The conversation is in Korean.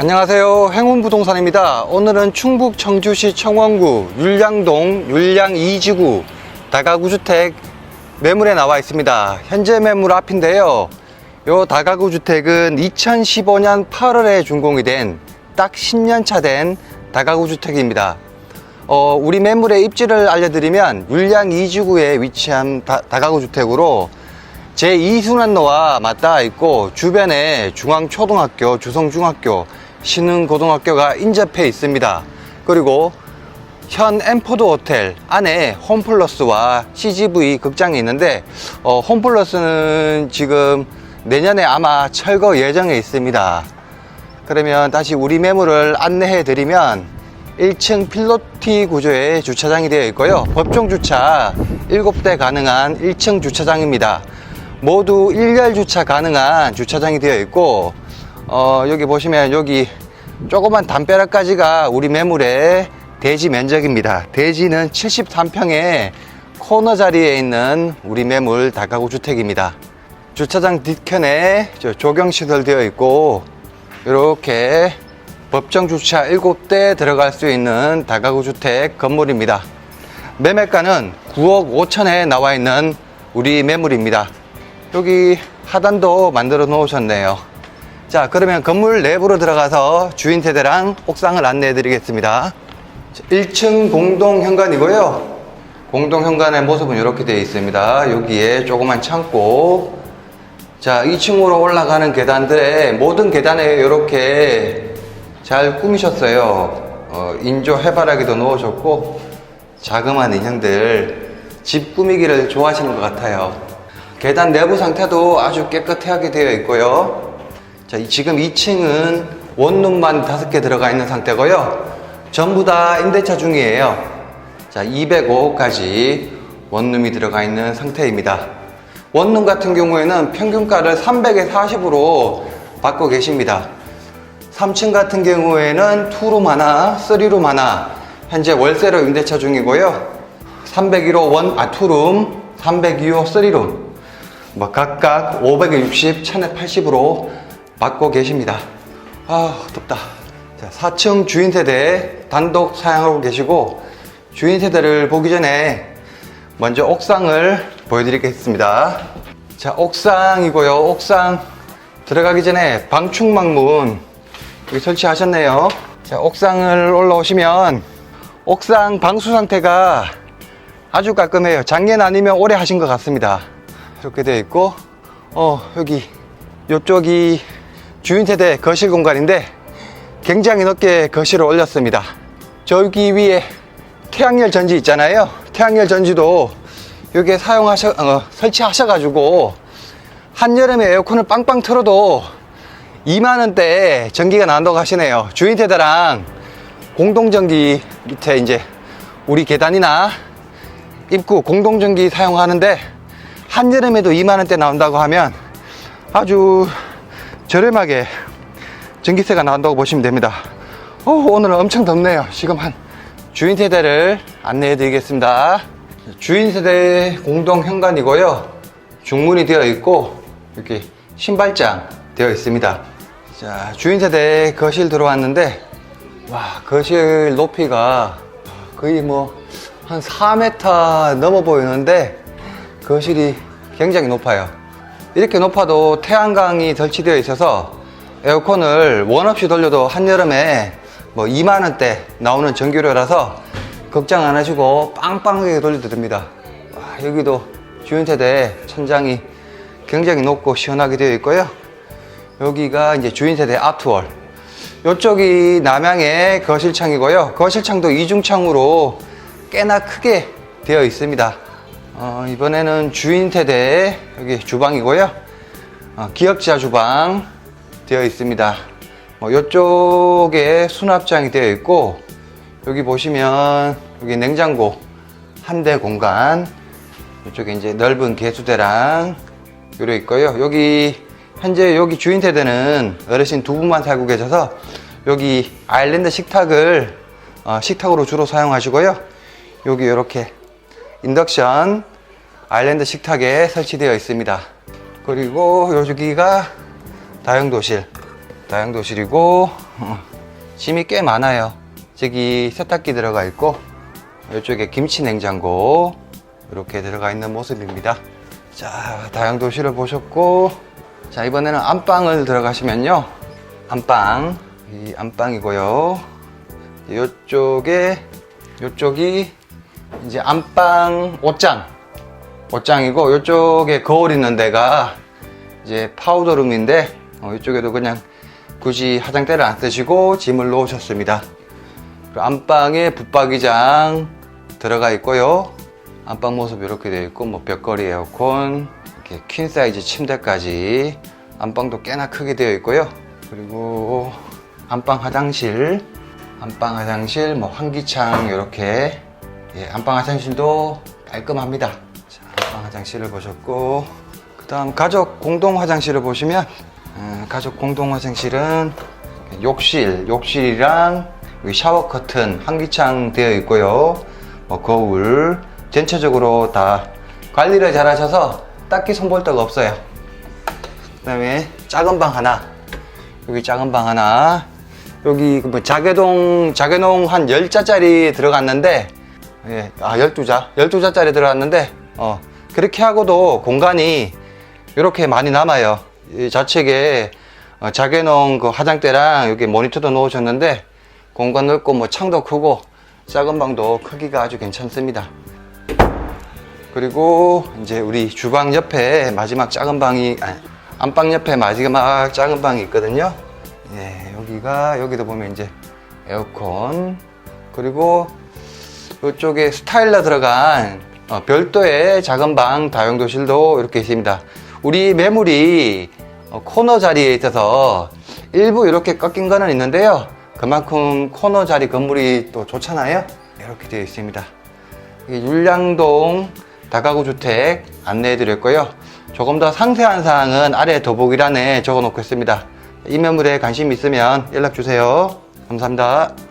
안녕하세요. 행운부동산입니다. 오늘은 충북 청주시 청원구 율량동 율량 2지구 다가구 주택 매물에 나와 있습니다. 현재 매물 앞인데요. 요 다가구 주택은 2015년 8월에 준공이 된 딱 10년 차 된 다가구 주택입니다. 어, 우리 매물의 입지를 알려드리면 율량 2지구에 위치한 다, 다가구 주택으로 제2순환로와 맞닿아 있고 주변에 중앙초등학교, 주성중학교, 신흥고등학교가 인접해 있습니다. 그리고 현 엠포드 호텔 안에 홈플러스와 CGV 극장이 있는데 어, 홈플러스는 지금 내년에 아마 철거 예정에 있습니다. 그러면 다시 우리 매물을 안내해 드리면 1층 필로티 구조의 주차장이 되어 있고요. 법정 주차 7대 가능한 1층 주차장입니다. 모두 일괄 주차 가능한 주차장이 되어 있고 어, 여기 보시면 여기 조그만 담벼락까지가 우리 매물의 대지 면적입니다. 대지는 73평의 코너 자리에 있는 우리 매물 다가구 주택입니다. 주차장 뒷편에 저 조경 시설 되어 있고 이렇게 법정 주차 7대 들어갈 수 있는 다가구 주택 건물입니다. 매매가는 9억 5천에 나와 있는 우리 매물입니다. 여기 하단도 만들어 놓으셨네요. 자, 그러면 건물 내부로 들어가서 주인 세대랑 옥상을 안내해 드리겠습니다. 1층 공동 현관이고요. 공동 현관의 모습은 이렇게 되어 있습니다. 여기에 조그만 창고. 자, 2층으로 올라가는 계단들에 모든 계단에 이렇게 잘 꾸미셨어요. 어, 인조 해바라기도 놓으셨고 자그마한 인형들 집 꾸미기를 좋아하시는 것 같아요. 계단 내부 상태도 아주 깨끗하게 되어 있고요. 자, 이- 지금 2층은 원룸만 5개 들어가 있는 상태고요. 전부 다 임대차 중이에요. 자, 205까지 원룸이 들어가 있는 상태입니다. 원룸 같은 경우에는 평균가를 300에 40으로 받고 계십니다. 3층 같은 경우에는 2룸 하나, 3룸 하나, 현재 월세로 임대차 중이고요. 301호 원, 아, 2룸, 302호 3룸, 뭐 각각 560, 1080으로 받고 계십니다. 아, 덥다. 자, 4층 주인 세대 단독 사용하고 계시고, 주인 세대를 보기 전에 먼저 옥상을 보여드리겠습니다. 자, 옥상이고요. 옥상 들어가기 전에 방충망문 여기 설치하셨네요. 자, 옥상을 올라오시면 옥상 방수 상태가 아주 깔끔해요. 작년 아니면 올해 하신 것 같습니다. 이렇게 되어 있고, 어, 여기, 요쪽이 주인 세대 거실 공간인데 굉장히 높게 거실을 올렸습니다. 저기 위에 태양열 전지 있잖아요. 태양열 전지도 여기에 사용하셔, 어, 설치하셔 가지고 한여름에 에어컨을 빵빵 틀어도 2만원대 전기가 나온다고 하시네요. 주인 세대랑 공동전기 밑에 이제 우리 계단이나 입구 공동전기 사용하는데 한여름에도 2만원대 나온다고 하면 아주 저렴하게 전기세가 나온다고 보시면 됩니다. 어, 오늘은 엄청 덥네요. 지금 한 주인 세대를 안내해 드리겠습니다. 주인 세대 공동 현관이고요. 중문이 되어 있고 이렇게 신발장 되어 있습니다. 자, 주인 세대 거실 들어왔는데 와, 거실 높이가 거의 뭐 한 4m 넘어 보이는데 거실이 굉장히 높아요. 이렇게 높아도 태양광이 설치되어 있어서 에어컨을 원 없이 돌려도 한여름에 뭐 2만원대 나오는 전기료라서 걱정 안 하시고 빵빵하게 돌려도 됩니다. 와, 여기도 주인 세대 천장이 굉장히 높고 시원하게 되어 있고요. 여기가 이제 주인 세대 아트월. 이쪽이 남향의 거실창이고요. 거실창도 이중창으로 꽤나 크게 되어 있습니다. 어, 이번에는 주인 세대 여기 주방이고요. 어, 기역자 주방 되어 있습니다. 뭐 이쪽에 수납장이 되어 있고 여기 보시면 여기 냉장고 한 대 공간 이쪽에 이제 넓은 개수대랑 요래 있고요. 여기 현재 여기 주인 세대는 어르신 두 분만 살고 계셔서 여기 아일랜드 식탁을 어, 식탁으로 주로 사용하시고요. 여기 이렇게 인덕션 아일랜드 식탁에 설치되어 있습니다. 그리고 여기가 다용도실 다용도실이고 어, 짐이 꽤 많아요. 저기 세탁기 들어가 있고 이쪽에 김치 냉장고 이렇게 들어가 있는 모습입니다. 자, 다용도실을 보셨고 자, 이번에는 안방을 들어가시면요. 안방, 이 안방이고요. 이쪽에 이쪽이 이제 안방 옷장 옷장이고 이쪽에 거울 있는 데가 이제 파우더룸인데 어, 이쪽에도 그냥 굳이 화장대를 안 쓰시고 짐을 놓으셨습니다. 안방에 붙박이장 들어가 있고요. 안방 모습 이렇게 되어 있고 뭐 벽걸이 에어컨 이렇게 퀸 사이즈 침대까지 안방도 꽤나 크게 되어 있고요. 그리고 안방 화장실, 안방 화장실 뭐 환기창 이렇게 예, 안방 화장실도 깔끔합니다. 자, 안방 화장실을 보셨고 그 다음 가족 공동 화장실을 보시면 음, 가족 공동 화장실은 욕실, 욕실이랑 여기 샤워 커튼, 환기창 되어 있고요. 뭐 거울 전체적으로 다 관리를 잘 하셔서 딱히 손볼 데가 없어요. 그 다음에 작은 방 하나. 여기 작은 방 하나. 여기 뭐 자개동 자개농 한 10자짜리 들어갔는데 예, 아 12자. 12자짜리 들어갔는데 어, 그렇게 하고도 공간이 이렇게 많이 남아요. 이 좌측에 어, 자개농 그 화장대랑 여기 모니터도 놓으셨는데 공간 넓고 뭐 창도 크고 작은 방도 크기가 아주 괜찮습니다. 그리고 이제 우리 주방 옆에 마지막 작은 방이 아니, 안방 옆에 마지막 작은 방이 있거든요. 예, 여기가 여기도 보면 이제 에어컨 그리고 이쪽에 스타일러 들어간 어, 별도의 작은 방 다용도실도 이렇게 있습니다. 우리 매물이 어, 코너 자리에 있어서 일부 이렇게 꺾인 거는 있는데요. 그만큼 코너 자리 건물이 또 좋잖아요. 이렇게 되어 있습니다. 율량동 다가구 주택 안내해 드렸고요. 조금 더 상세한 사항은 아래 더보기란에 적어 놓고 있습니다. 이 매물에 관심 있으면 연락 주세요. 감사합니다.